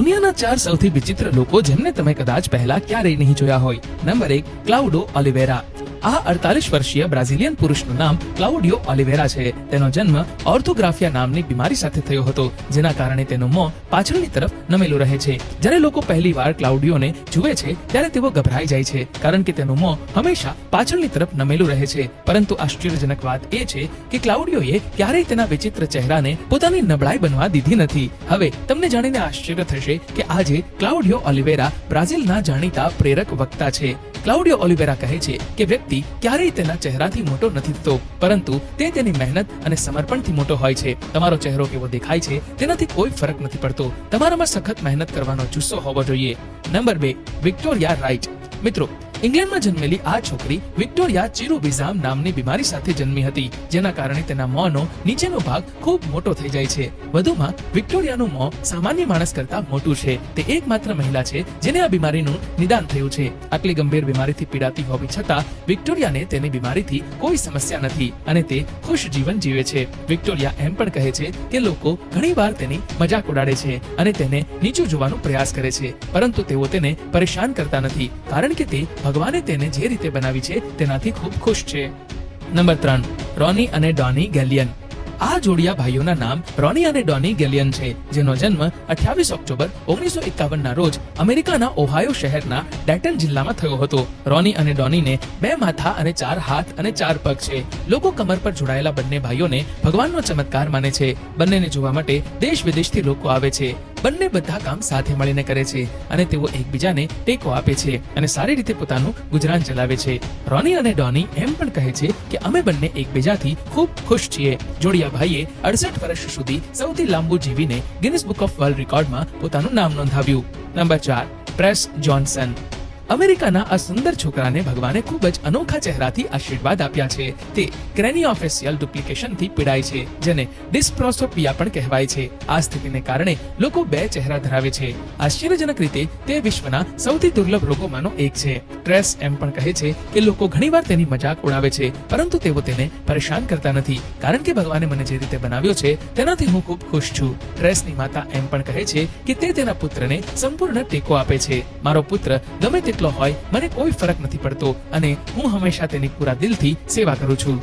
દુનિયાના ચાર સૌથી વિચિત્ર લોકો જેમને તમે કદાચ પહેલા ક્યારેય નહીં જોયા હોય. નંબર એક ક્લાઉડો ઓલિવેરા આ અડતાલીસ વર્ષીય બ્રાઝિલિયન પુરુષનું નામ ક્લાઉડિયો ઓલિવેરા છે. તેનો જન્મ ઓર્થોગ્રાફિયા નામની બીમારી સાથે થયો હતો, જેના કારણે તેનું મોં પાછળની તરફ નમેલું રહે છે. જ્યારે લોકો પહેલી વાર ક્લાઉડિયોને જુએ છે, ત્યારે તેઓ ગભરાઈ જાય છે, કારણ કે તેનું મોં હંમેશા પાછળની તરફ નમેલું રહે છે. પરંતુ આશ્ચર્યજનક વાત એ છે કે ક્લાઉડિયોએ ક્યારેય તેના વિચિત્ર ચહેરાને પોતાની નબળાઈ બનવા દીધી નથી. હવે તમને જાણીને આશ્ચર્ય થશે કે આજે ક્લાઉડિયો ઓલિવેરા બ્રાઝિલના જાણીતા પ્રેરક વક્તા છે. ક્લાઉડિયો ઓલિવેરા કહે છે કે વ્યક્તિ ક્યારેય તેના ચહેરાથી મોટો નથી થતો, પરંતુ તે તેની મહેનત અને સમર્પણથી મોટો હોય છે. તમારો ચહેરો કેવો દેખાય છે તેનાથી કોઈ ફરક નથી પડતો. તમારામાં સખત મહેનત કરવાનો જુસ્સો હોવો જોઈએ. નંબર બે, વિક્ટોરિયા રાઇટ. મિત્રો ઇંગ્લેન્ડમાં જન્મેલી આ છોકરી વિક્ટોરિયા ચિરુબિઝામ નામની બીમારી સાથે જન્મી હતી, જેના કારણે તેના મોંનો નીચેનો ભાગ ખૂબ મોટો થઈ જાય છે. વધુમાં, વિક્ટોરિયાનું મોં સામાન્ય માણસ કરતા મોટું છે. તે એકમાત્ર મહિલા છે, જેને આ બીમારીનું નિદાન થયું છે. આટલી ગંભીર બીમારીથી પીડાતી હોવી છતાં, વિક્ટોરિયાને તેની બીમારીથી કોઈ સમસ્યા નથી અને તે ખુશ જીવન જીવે છે. વિક્ટોરિયા એમ પણ કહે છે કે લોકો ઘણીવાર તેની મજાક ઉડાડે છે અને તેને નીચું જોવાનો પ્રયાસ કરે છે, પરંતુ તેઓ તેને પરેશાન કરતા નથી, કારણ કે તે ભગવાને તેને જે રીતે બનાવી છે તેનાથી ખૂબ ખુશ છે. નંબર ત્રણ, રોની અને ડોની ગેલિયન. આ જોડિયા ભાઈઓના નામ રોની અને ડોની ગેલિયન છે, જેનો જન્મ 28 ઓક્ટોબર ઓગણીસો એકાવન ના રોજ અમેરિકાના ઓહાયો શહેરના ડેટન જિલ્લામાં થયો હતો. રોની અને ડોનીને બે માથા અને ચાર હાથ અને ચાર પગ છે. લોકો કમર પર જોડાયેલા બંને ભાઈઓને ભગવાનનો ચમત્કાર માને છે. બંનેને જોવા માટે દેશ વિદેશથી લોકો આવે છે. બંને બધા કામ સાથે મળીને કરે છે અને તેઓ એકબીજાને ટેકો આપે છે અને સારી રીતે પોતાનું ગુજરાન ચલાવે છે. રોની અને ડોની એમ પણ કહે છે કે અમે બંને એકબીજાથી ખૂબ ખુશ છીએ. જોડિયા ભાઈએ અડસઠ વર્ષ સુધી સૌથી લાંબુ જીવીને ગિનિસ બુક ઓફ વર્લ્ડ રેકોર્ડમાં પોતાનું નામ નોંધાવ્યું. નંબર ચાર, પ્રેસ જોન્સન. અમેરિકાના આ સુંદર છોકરાને ભગવાને ખૂબ જ અનોખા ચહેરાથી આશીર્વાદ આપ્યા છે. તે ક્રેનિયોફેસિયલ ડુપ્લિકેશનથી પીડાય છે, જેને ડિસ્પ્રોસોપિયા પણ કહેવાય છે. આ સ્થિતિને કારણે લોકો બે ચહેરા ધરાવે છે. આશ્ચર્યજનક રીતે, તે વિશ્વના સૌથી દુર્લભ રોગોમાંનો એક છે. ટ્રેસ એમ પણ કહે છે કે લોકો ઘણીવાર તેની મજાક ઉડાવે છે, પરંતુ તેઓ તેને પરેશાન કરતા નથી. કારણ કે ભગવાને મને જે રીતે બનાવ્યો છે, તેનાથી હું ખૂબ ખુશ છું. ટ્રેસની માતા એમ પણ કહે છે કે તે તેના પુત્રને સંપૂર્ણ ટેકો આપે છે. મારો પુત્ર ગમે તેટલો હોય, મને કોઈ ફરક નથી પડતો અને હું હંમેશા તેની પૂરા દિલથી સેવા કરું છું.